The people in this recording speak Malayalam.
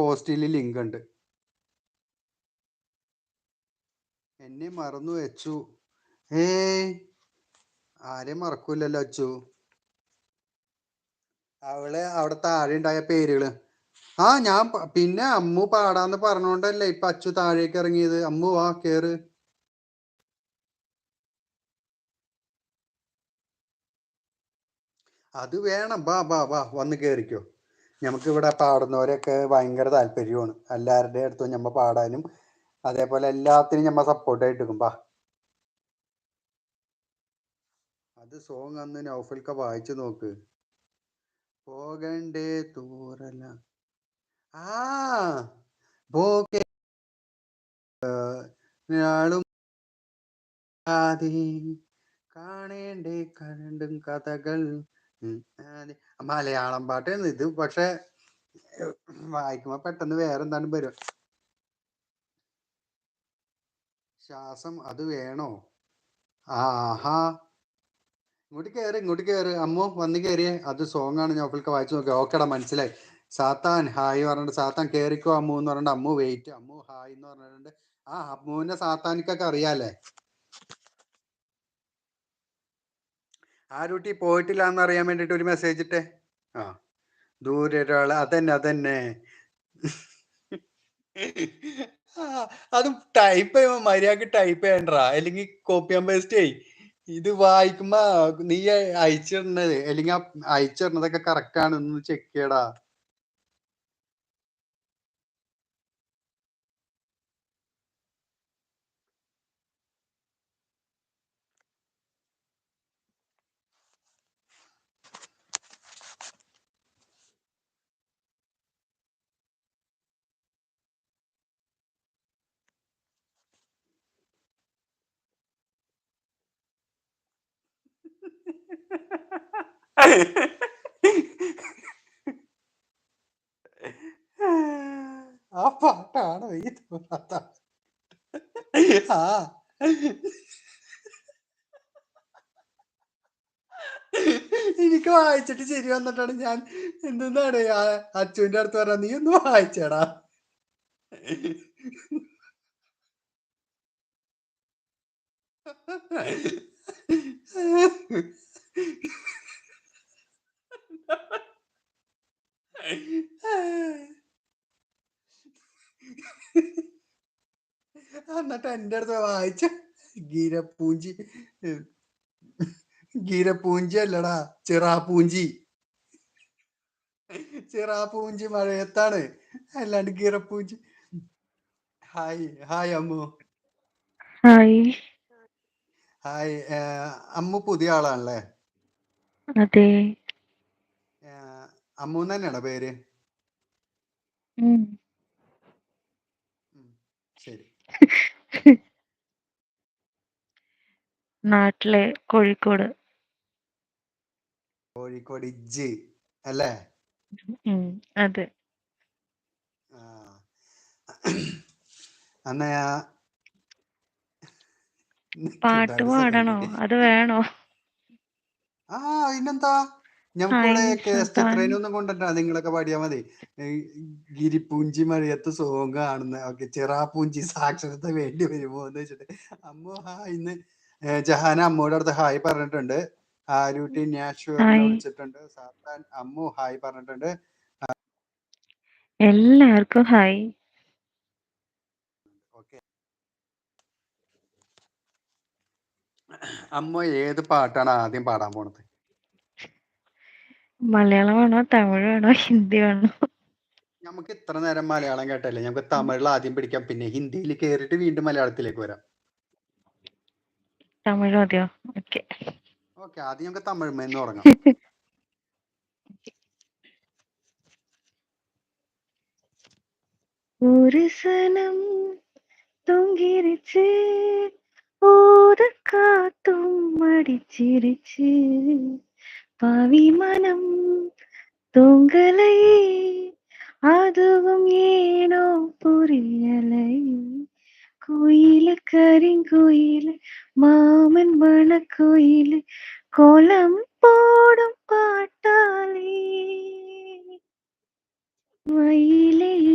പോസ്റ്റിൽ ലിങ്ക് ഉണ്ട് എന്നെ മറന്നു വെച്ചു. ഏ ആരെ മറക്കൂലല്ലോ അച്ചു. അവൾ അവിടെ താഴെ ഉണ്ടായ പേരുകൾ. ആ ഞാൻ പിന്നെ അമ്മു പാടാന്ന് പറഞ്ഞോണ്ടല്ലേ ഇപ്പൊ അച്ചു താഴേക്ക് ഇറങ്ങിയത്. അമ്മു വാ കേറ്. അത് വേണം. ബാ ബാ ബാ വന്ന് കേറിക്കോ. നമുക്ക് ഇവിടെ പാടുന്നവരൊക്കെ ഭയങ്കര താല്പര്യമാണ്. എല്ലാവരുടെ അടുത്തും ഞമ്മ പാടാനും അതേപോലെ എല്ലാത്തിനും ആയിട്ട് ബാ. അത് സോങ് അന്ന് നൗഫൽക്ക വായിച്ചു നോക്ക്. പോകണ്ടേ തൂറല. ആ ും കാണേണ്ടേ കണ്ടും കഥകൾ. ഉം. മലയാളം പാട്ടാണ് ഇത്. പക്ഷെ വായിക്കുമ്പോ പെട്ടെന്ന് വേറെ എന്താണ് വരും? ശ്വാസം അത് വേണോ? ആഹാ. ഇങ്ങോട്ട് കേറി ഇങ്ങോട്ട് കേറി. അമ്മോ വന്ന് കേറി അത് സോങ് ആണ്. ഞോക്കൾക്ക് വായിച്ചു നോക്കി ഓക്കെടാ മനസ്സിലായി. സാത്താൻ ഹായ് പറഞ്ഞിട്ട് സാത്താൻ കേറിക്കോ അമ്മു എന്ന് പറഞ്ഞിട്ട് അമ്മു വെയിറ്റ് അമ്മു ഹായ് എന്ന് പറഞ്ഞിട്ടുണ്ട്. ആ അമ്മുവിനെ സാത്താനിക്കൊക്കെ അറിയാലേ ആരൂട്ടി പോയിട്ടില്ല എന്ന് അറിയാൻ വേണ്ടിട്ട് ഒരു മെസ്സേജ് ഇട്ടേ. ആ ദൂരെ ഒരാൾ അതന്നെ അതന്നെ. അത് ടൈപ്പ് ചെയ്യുമ്പോ മര്യാദയ്ക്ക് ടൈപ്പ് ചെയ്യണ്ടാ. അല്ലെങ്കിൽ കോപ്പി ആൻഡ് പേസ്റ്റ് ചെയ് ഇത് വായിക്കുമ്പോ നീ അയച്ചിടണത് അല്ലെങ്കിൽ അയച്ചിടണതൊക്കെ കറക്റ്റ് ആണെന്ന് ചെക്ക് ചെയ്യടാ. ആ പാട്ടാണോ ഈ പാട്ടാ ആ. എനിക്ക് വായിച്ചിട്ട് ശരി വന്നിട്ടാണ് ഞാൻ എന്തെന്നാണ് അച്ചുവിന്റെ അടുത്ത് പറഞ്ഞ നീ ഒന്ന് വായിച്ചേടാ. എന്നിട്ട് എന്റെ അടുത്ത് വായിച്ച ഗീരപ്പൂഞ്ചി. ഗീരപ്പൂഞ്ചി അല്ലടാ ചിറാപ്പൂഞ്ചി ചിറാപ്പൂഞ്ചി മഴയത്താണ്. അല്ലാണ്ട് ഗീരപ്പൂഞ്ചി. Hi hi Ammu. Hi. Hi Ammu പുതിയ ആളാണല്ലേ? അതെ. ഏഹ്, തന്നെയാണോ പേര്? ഉം. ഉം, ശരി. നാട്ടിലെ കോഴിക്കോട്. കോഴിക്കോട് ഇജ്ജ് അല്ലേ? ഉം, അതെ. എന്നാ പാട്ട് പാടണോ. അത് വേണോ? ആ പിന്നെന്താ? ഞമ്മക്കിവിടെ ഹായ് കേസ് സുൽത്താൻ. എത്രയൊന്നും കൊണ്ടിട്ടാ നിങ്ങളൊക്കെ പാടിയാ മതി. ഗിരിപ്പൂഞ്ചി മഴയത്ത് സോങ് കാണുന്ന ഓക്കെ ചിറാപ്പൂഞ്ചി സാക്ഷരത വേണ്ടി വരുമോ എന്ന് വെച്ചിട്ട്. അമ്മു ഹായ് ഇന്ന് ജഹാന അമ്മൂടെ അടുത്ത് ഹായ് പറഞ്ഞിട്ടുണ്ട്. ആരൂട്ടി ഹായ്. വിളിച്ചിട്ടുണ്ട്. സാത്താൻ അമ്മു ഹായ് പറഞ്ഞിട്ടുണ്ട്. എല്ലാവർക്കും ഹായ് ഓക്കെ അമ്മ ഏത് പാട്ടാണ് ആദ്യം പാടാൻ പോണത്? മലയാളമാണോ തമിഴാണോ ഹിന്ദിയാണോ നമുക്ക് ഇത്ര നേരം മലയാളം കേട്ടല്ലേ? നമുക്ക് തമിഴിൽ ആദ്യം പിടിക്കാം. പിന്നെ ഹിന്ദിയിൽ കേറിട്ട് വീണ്ടും മലയാളത്തിലേക്ക് വരാം. തമിഴ് ആദ്യം ഓക്കെ. ഓക്കെ ആദ്യം നമുക്ക് തമിഴ്മെന്ന് തുടങ്ങാം. ഒരു സനം തൊങ്കിരിച്ച് ഓരോ காத்தும் அடிச்சிருச்சு பவி மனம் தொங்கலை. அதுவும் ஏனோ புரியலை. கோயில கரிங்கோயில மாமன் மன கோயில கோலம் போடும் பாட்டாலே மயிலே